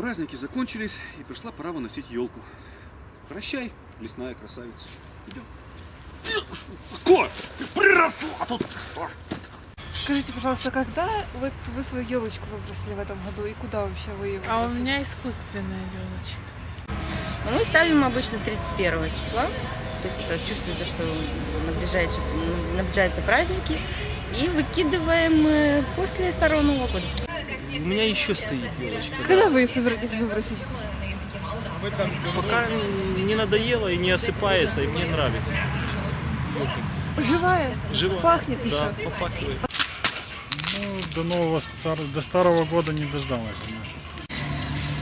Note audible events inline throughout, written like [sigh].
Праздники закончились, и пришла пора выносить елку. Прощай, лесная красавица. Идем. Ко! Приросла тут! Скажите, пожалуйста, когда вот вы свою елочку выбросили в этом году и куда вообще вы ее А у меня искусственная елочка. Но мы ставим обычно 31 числа, то есть это чувствуется, что наближается, наближаются праздники, и выкидываем э, после Старого Нового года. У меня еще стоит елочка. Когда вы ее собираетесь выбросить? Пока не надоело и не осыпается, и мне нравится. Живая? Живо. Пахнет Да, еще. попахивает. Ну, до нового стар- до старого года не дождалась она.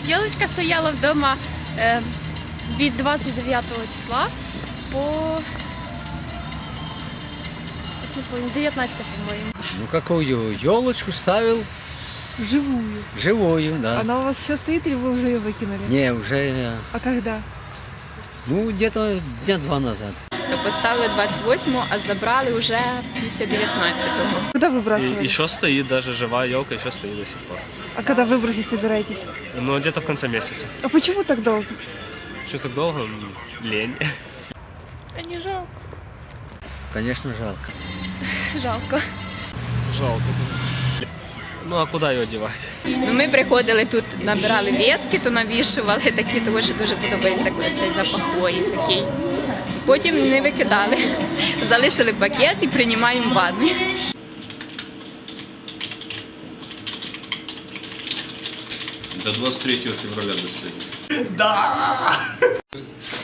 Ділочка стояла вдома е, від 29 числа по як не помню, 19, по-моєму. Ну какую елочку ставил? Живую. Живую, да. Она у вас еще стоит или вы уже ее выкинули? Не, уже, э, А когда? ну где-то дня два назад. То поставили 28-го, а забрали вже після 19-го. Когда выбрасывали? Еще стоит даже живая елка, еще стоит до сих пор. А когда выбросить собираетесь? Но где-то в конце месяца. А почему так долго? Что так долго? М, Лень. А не жалко. Конечно, жалко. [laughs] Жалко. Жалко. Ну а куда ее девать? Ну, ми приходили тут, набирали ветки, то навішували такі, тому що дуже подобається, коли цей запах хвої такий. Потім не викидали, залишили пакет і приймаємо ванни. До 23 февраля достоит.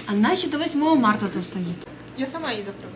А наші до 8 марта то стоїть. Я сама її завтра